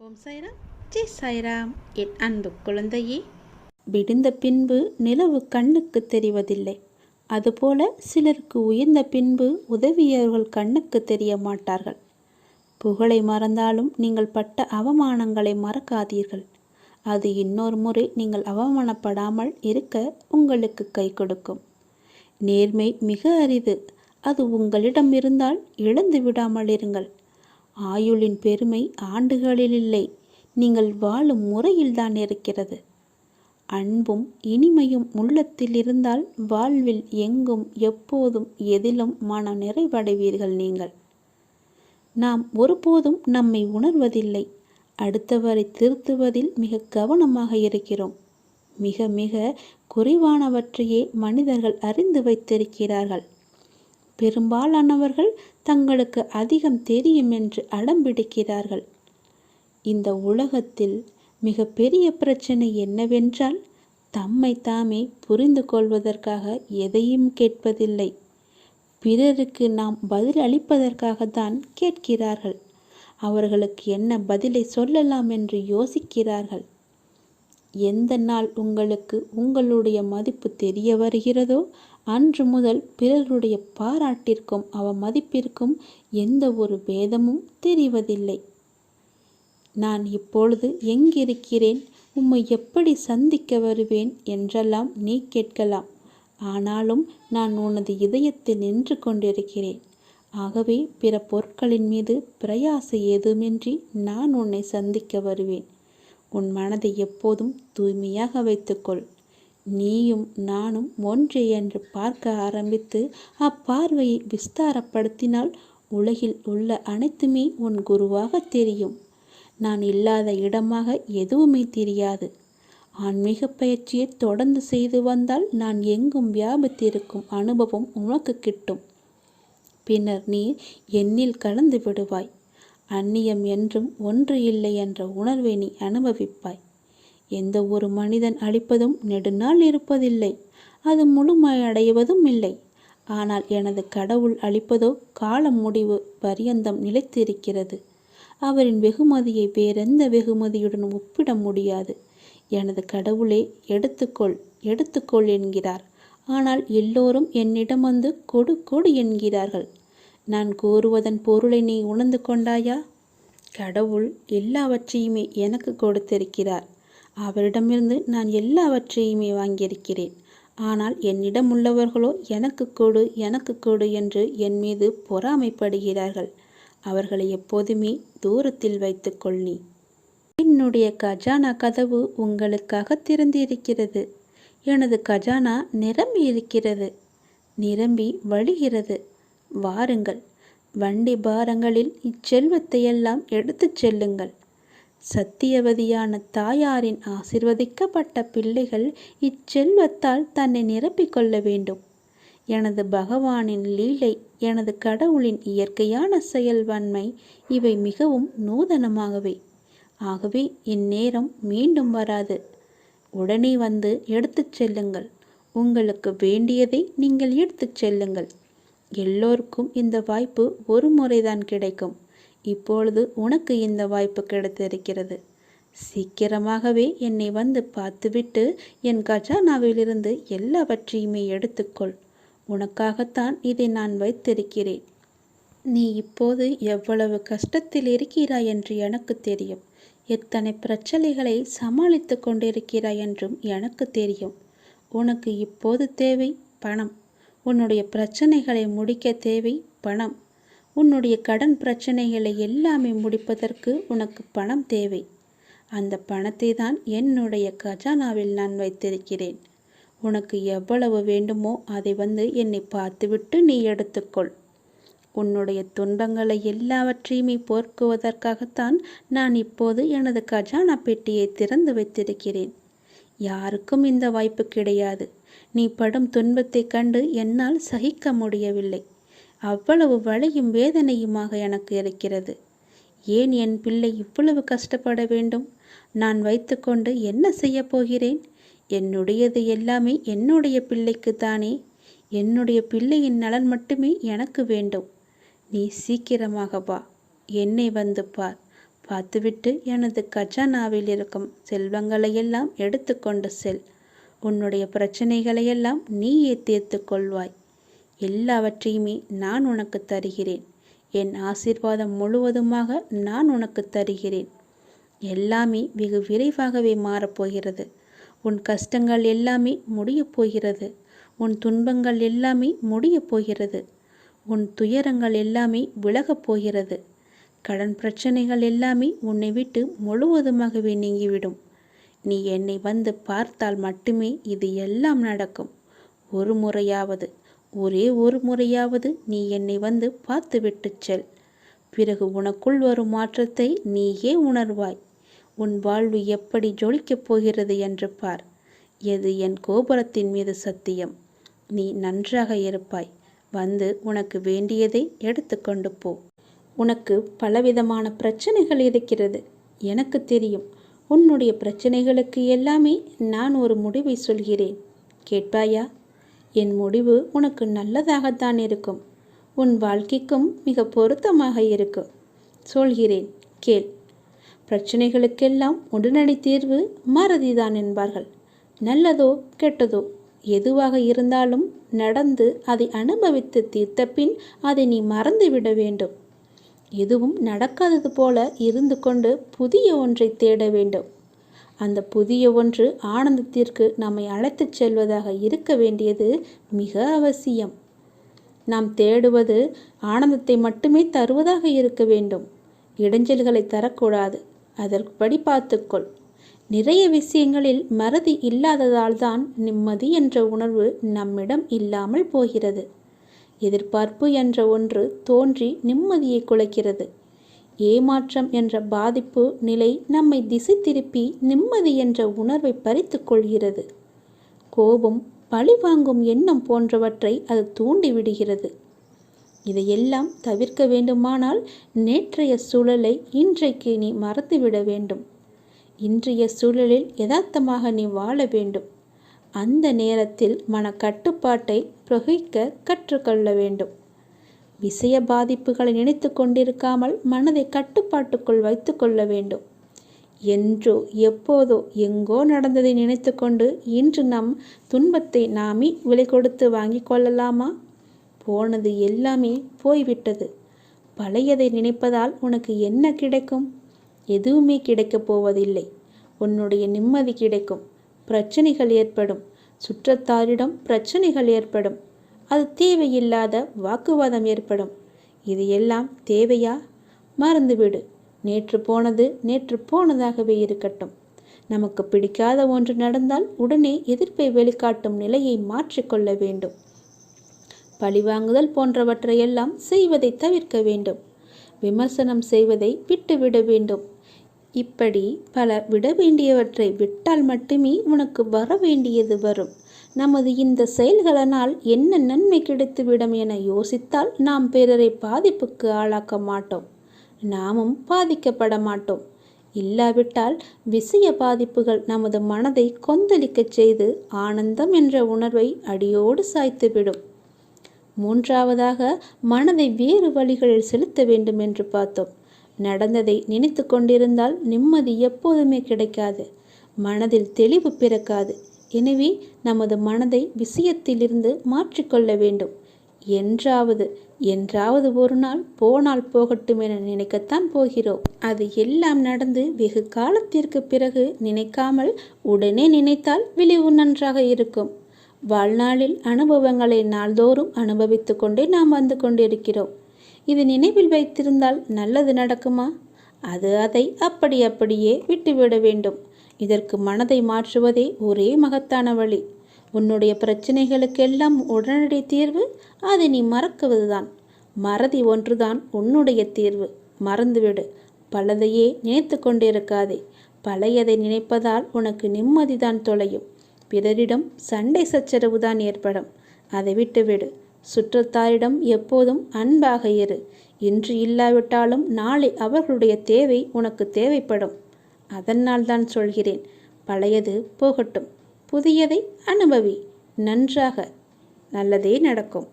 ஓம் சாய்ராம். ஜெய் சாய்ராம். என் அன்பு குழந்தையே. விடுந்த பின்பு நிலவு கண்ணுக்கு தெரிவதில்லை. அதுபோல சிலருக்கு உயர்ந்த பின்பு உதவியவர்கள் கண்ணுக்கு தெரிய மாட்டார்கள். புகழை மறந்தாலும் நீங்கள் பட்ட அவமானங்களை மறக்காதீர்கள். அது இன்னொரு முறை நீங்கள் அவமானப்படாமல் இருக்க உங்களுக்கு கை கொடுக்கும். நேர்மை மிக அரிது. அது உங்களிடம் இருந்தால் இழந்து விடாமல் இருங்கள். ஆயுளின் பெருமை ஆண்டுகளில் இல்லை. நீங்கள் வாழும் முறையில்தான் இருக்கிறது. அன்பும் இனிமையும் உள்ளத்தில் இருந்தால் வாழ்வில் எங்கும் எப்போதும் எதிலும் மன நிறைவடைவீர்கள் நீங்கள். நாம் ஒருபோதும் நம்மை உணர்வதில்லை. அடுத்தவரை திருத்துவதில் மிக கவனமாக இருக்கிறோம். மிக மிக குறைவானவற்றையே மனிதர்கள் அறிந்து வைத்திருக்கிறார்கள். பெரும்பாலானவர்கள் தங்களுக்கு அதிகம் தெரியும் என்று அடம்பிடிக்கிறார்கள் இந்த உலகத்தில் மிக பெரிய பிரச்சனை என்னவென்றால் தம்மை தாமே புரிந்து கொள்வதற்காக எதையும் கேட்பதில்லை. பிறருக்கு நாம் பதில் அளிப்பதற்காகத்தான் கேட்கிறார்கள். அவர்களுக்கு என்ன பதிலை சொல்லலாம் என்று யோசிக்கிறார்கள். எந்த நாள் உங்களுக்கு உங்களுடைய மதிப்பு தெரிய வருகிறதோ அன்று முதல் பிறருடைய பாராட்டிற்கும் அவ மதிப்பிற்கும் எந்த ஒரு பேதமும் தெரிவதில்லை. நான் இப்பொழுது எங்கிருக்கிறேன்? உம்மை எப்படி சந்திக்க வருவேன்? என்றெல்லாம் நீ கேட்கலாம். ஆனாலும் நான் உனது இதயத்தில் நின்று கொண்டிருக்கிறேன். ஆகவே பிற பொருட்களின் மீது பிரயாச ஏதுமின்றி நான் உன்னை சந்திக்க வருவேன். உன் மனதை எப்போதும் தூய்மையாக வைத்துக்கொள். நீயும் நானும் ஒன்றே என்று பார்க்க ஆரம்பித்து அப்பார்வையை விஸ்தாரப்படுத்தினால் உலகில் உள்ள அனைத்துமே உன் குருவாக தெரியும். நான் இல்லாத இடமாக எதுவுமே தெரியாது. ஆன்மீக பயிற்சியை தொடர்ந்து செய்து வந்தால் நான் எங்கும் வியாபித்திருக்கும் அனுபவம் உனக்கு கிட்டும். பின்னர் நீ என்னில் கலந்து விடுவாய். அந்நியம் என்றும் ஒன்று இல்லை என்ற உணர்வை நீ அனுபவிப்பாய். எந்த ஒரு மனிதன் அழிப்பதும் நெடுநாள் இருப்பதில்லை. அது முழுமையடைவதும் இல்லை. ஆனால் எனது கடவுள் அளிப்பதோ காலம் முடிவு பரியந்தம் நிலைத்திருக்கிறது. அவரின் வெகுமதியை வேறெந்த வெகுமதியுடன் ஒப்பிட முடியாது. எனது கடவுளே எடுத்துக்கொள் எடுத்துக்கொள் என்கிறார். ஆனால் எல்லோரும் என்னிடம் வந்து கொடு கொடு என்கிறார்கள். நான் கூறுவதன் பொருளை நீ உணர்ந்து கொண்டாயா? கடவுள் எல்லாவற்றையுமே எனக்கு கொடுத்திருக்கிறார். அவரிடமிருந்து நான் எல்லாவற்றையுமே வாங்கியிருக்கிறேன். ஆனால் என்னிடம் உள்ளவர்களோ எனக்கு கொடு எனக்கு கொடு என்று என் மீது பொறாமைப்படுகிறார்கள். அவர்களை எப்போதுமே தூரத்தில் வைத்துக்கொள் நீ. என்னுடைய கஜானா கதவு உங்களுக்காக திறந்திருக்கிறது. எனது கஜானா நிரம்பி இருக்கிறது. நிரம்பி வழிகிறது. வாருங்கள். வண்டி பாரங்களில் இச்செல்வத்தையெல்லாம் எடுத்துச் செல்லுங்கள். சத்தியவதியான தாயாரின் ஆசிர்வதிக்கப்பட்ட பிள்ளைகள் இச்செல்வத்தால் தன்னை நிரப்பிக் கொள்ள வேண்டும். எனது பகவானின் லீலை எனது கடவுளின் இயற்கையான செயல்வன்மை இவை மிகவும் நூதனமாகவே. ஆகவே இந்நேரம் மீண்டும் வராது. உடனே வந்து எடுத்துச் செல்லுங்கள். உங்களுக்கு வேண்டியதை நீங்கள் எடுத்துச் செல்லுங்கள். எல்லோருக்கும் இந்த வாய்ப்பு ஒரு முறைதான் கிடைக்கும். இப்பொழுது உனக்கு இந்த வாய்ப்பு கிடைத்திருக்கிறது. சீக்கிரமாகவே என்னை வந்து பார்த்துவிட்டு என் கஜானாவிலிருந்து எல்லாவற்றையுமே எடுத்துக்கொள். உனக்காகத்தான் இதை நான் வைத்திருக்கிறேன். நீ இப்போது எவ்வளவு கஷ்டத்தில் இருக்கிறாய் என்று எனக்கு தெரியும். எத்தனை பிரச்சனைகளை சமாளித்து கொண்டிருக்கிறாய் என்றும் எனக்கு தெரியும். உனக்கு இப்போது தேவை பணம். உன்னுடைய பிரச்சனைகளை முடிக்க தேவை பணம். உன்னுடைய கடன் பிரச்சனைகளை எல்லாமே முடிப்பதற்கு உனக்கு பணம் தேவை. அந்த பணத்தை தான் என்னுடைய கஜானாவில் நான் வைத்திருக்கிறேன். உனக்கு எவ்வளவு வேண்டுமோ அதை வந்து என்னை பார்த்துவிட்டு நீ எடுத்துக்கொள். உன்னுடைய துன்பங்களை எல்லாவற்றையுமே போர்க்குவதற்காகத்தான் நான் இப்போது எனது கஜானா பெட்டியை திறந்து வைத்திருக்கிறேன். யாருக்கும் இந்த வாய்ப்பு கிடையாது. நீ படும் துன்பத்தைக் கண்டு என்னால் சகிக்க முடியவில்லை. அவ்வளவு வலியும் வேதனையுமாக எனக்கு இருக்கிறது. ஏன் என் பிள்ளை இவ்வளவு கஷ்டப்பட வேண்டும்? நான் வைத்துக்கொண்டு என்ன செய்யப் போகிறேன்? என்னுடையது எல்லாமே என்னுடைய பிள்ளைக்கு தானே. என்னுடைய பிள்ளையின் நலன் மட்டுமே எனக்கு வேண்டும். நீ சீக்கிரமாக வா. என்னை வந்து பார். பார்த்துவிட்டு எனது கஜானாவில் இருக்கும் செல்வங்களையெல்லாம் எடுத்துக்கொண்டு செல். உன்னுடைய பிரச்சனைகளையெல்லாம் நீயே தீர்த்து கொள்வாய். எல்லாவற்றையுமே நான் உனக்கு தருகிறேன். என் ஆசீர்வாதம் முழுவதுமாக நான் உனக்கு தருகிறேன். எல்லாமே வெகு விரைவாகவே மாறப்போகிறது உன் கஷ்டங்கள் எல்லாமே முடியப் போகிறது. உன் துன்பங்கள் எல்லாமே முடியப் போகிறது. உன் துயரங்கள் எல்லாமே விலகப் போகிறது. கடன் பிரச்சனைகள் எல்லாமே உன்னை விட்டு முழுவதுமாகவே நீங்கிவிடும். நீ என்னை வந்து பார்த்தால் மட்டுமே இது எல்லாம் நடக்கும். ஒரு முறையாவது ஒரே ஒரு முறையாவது நீ என்னை வந்து பார்த்துவிட்டு செல். பிறகு உனக்குள் வரும் மாற்றத்தை நீயே உணர்வாய். உன் வாழ்வு எப்படி ஜொலிக்கப் போகிறது என்று பார். எது என் கோபுரத்தின் மீது சத்தியம்? நீ நன்றாக இருப்பாய். வந்து உனக்கு வேண்டியதை எடுத்துக்கொண்டு போ. உனக்கு பலவிதமான பிரச்சனைகள் இருக்கிறது. எனக்கு தெரியும். உன்னுடைய பிரச்சனைகளுக்கு எல்லாமே நான் ஒரு முடிவை சொல்கிறேன். கேட்பாயா? என் முடிவு உனக்கு நல்லதாகத்தான் இருக்கும். உன் வாழ்க்கைக்கும் மிக பொருத்தமாக இருக்கும் சொல்கிறேன் கேள். பிரச்சனைகளுக்கெல்லாம் உடனடி தீர்வு மறதிதான் என்பார்கள். நல்லதோ கெட்டதோ எதுவாக இருந்தாலும் நடந்து அதை அனுபவித்து தீர்த்த பின் அதை நீ மறந்துவிட வேண்டும். எதுவும் நடக்காதது போல இருந்து கொண்டு புதிய ஒன்றை தேட வேண்டும். அந்த புதிய ஒன்று ஆனந்தத்திற்கு நம்மை அழைத்துச் செல்வதாக இருக்க வேண்டியது மிக அவசியம். நாம் தேடுவது ஆனந்தத்தை மட்டுமே தருவதாக இருக்க வேண்டும். இடைஞ்சல்களை தரக்கூடாது. அதற்குபடி பார்த்துக்கொள். நிறைய விஷயங்களில் மறதி இல்லாததால் தான் நிம்மதி என்ற உணர்வு நம்மிடம் இல்லாமல் போகிறது. எதிர்பார்ப்பு என்ற ஒன்று தோன்றி நிம்மதியை குலைக்கிறது. ஏமாற்றம் என்ற பாதிப்பு நிலை நம்மை திசை திருப்பி நிம்மதி என்ற உணர்வை பறித்து கொள்கிறது. கோபம் பழிவாங்கும் எண்ணம் போன்றவற்றை அது தூண்டிவிடுகிறது இதையெல்லாம் தவிர்க்க வேண்டுமானால் நேற்றைய சூழலை இன்றைக்கு நீ மறந்துவிட வேண்டும். இன்றைய சூழலில் யதார்த்தமாக நீ வாழ வேண்டும். அந்த நேரத்தில் மன கட்டுப்பாட்டை பிரகிக்க கற்றுக்கொள்ள வேண்டும். விஷய பாதிப்புகளை நினைத்து கொண்டிருக்காமல் மனதை கட்டுப்பாட்டுக்குள் வைத்து கொள்ள வேண்டும். என்றோ எப்போதோ எங்கோ நடந்ததை நினைத்து கொண்டு இன்று நம் துன்பத்தை நாமே விலை கொடுத்து வாங்கி கொள்ளலாமா? போனது எல்லாமே போய்விட்டது. பழையதை நினைப்பதால் உனக்கு என்ன கிடைக்கும்? எதுவுமே கிடைக்கப் போவதில்லை. உன்னுடைய நிம்மதி கிடைக்கும். பிரச்சனைகள் ஏற்படும். சுற்றத்தாரிடம் பிரச்சனைகள் ஏற்படும். அது தேவையில்லாத வாக்குவாதம் ஏற்படும். இது எல்லாம் தேவையா? மறந்துவிடு. நேற்று போனது நேற்று போனதாகவே இருக்கட்டும். நமக்கு பிடிக்காத ஒன்று நடந்தால் உடனே எதிர்ப்பை வெளிக்காட்டும் நிலையை மாற்றிக்கொள்ள வேண்டும். பழிவாங்குதல் போன்றவற்றையெல்லாம் செய்வதை தவிர்க்க வேண்டும். விமர்சனம் செய்வதை விட்டுவிட வேண்டும். இப்படி பல விட வேண்டியவற்றை விட்டால் மட்டுமே உனக்கு வர வேண்டியது வரும். நமது இந்த செயல்களினால் என்ன நன்மை கிடைத்துவிடும் என யோசித்தால் நாம் பிறரை பாதிப்புக்கு ஆளாக்க மாட்டோம். நாமும் பாதிக்கப்பட மாட்டோம். இல்லாவிட்டால் விஷய பாதிப்புகள் நமது மனதை கொந்தளிக்கச் செய்து ஆனந்தம் என்ற உணர்வை அடியோடு சாய்த்துவிடும். மூன்றாவதாக மனதை வேறு வழிகளில் செலுத்த வேண்டும் என்று பார்த்தோம். நடந்ததை நினைத்து கொண்டிருந்தால் நிம்மதி எப்போதுமே கிடைக்காது. மனதில் தெளிவு பிறக்காது. எனவே நமது மனதை விஷயத்திலிருந்து மாற்றிக்கொள்ள வேண்டும். என்றாவது என்றாவது ஒரு நாள் போனால் போகட்டும் என நினைக்கத்தான் போகிறோம். அது எல்லாம் நடந்து வெகு காலத்திற்கு பிறகு நினைக்காமல் உடனே நினைத்தால் விளைவு நன்றாக இருக்கும். வாழ்நாளில் அனுபவங்களை நாள்தோறும் அனுபவித்து கொண்டே நாம் வந்து கொண்டிருக்கிறோம். இது நினைவில் வைத்திருந்தால் நல்லது நடக்குமா? அது அதை அப்படி அப்படியே விட்டுவிட வேண்டும். இதற்கு மனதை மாற்றுவதே ஒரே மகத்தான வழி. உன்னுடைய பிரச்சனைகளுக்கெல்லாம் உடனடி தீர்வு அதை நீ மறக்குவதுதான். மறதி ஒன்றுதான் உன்னுடைய தீர்வு. மறந்துவிடு. பலதையே நினைத்து கொண்டிருக்காதே. பழையதை நினைப்பதால் உனக்கு நிம்மதிதான் தொலையும். பிறரிடம் சண்டை சச்சரவு தான் ஏற்படும். அதை விட்டுவிடு. சுற்றத்தாரிடம் எப்போதும் அன்பாக இரு. இன்று இல்லாவிட்டாலும் நாளை அவர்களுடைய தேவை உனக்கு தேவைப்படும். அதனால் தான் சொல்கிறேன் பழையது போகட்டும் புதியதை அனுபவி நன்றாக நல்லதே நடக்கும்.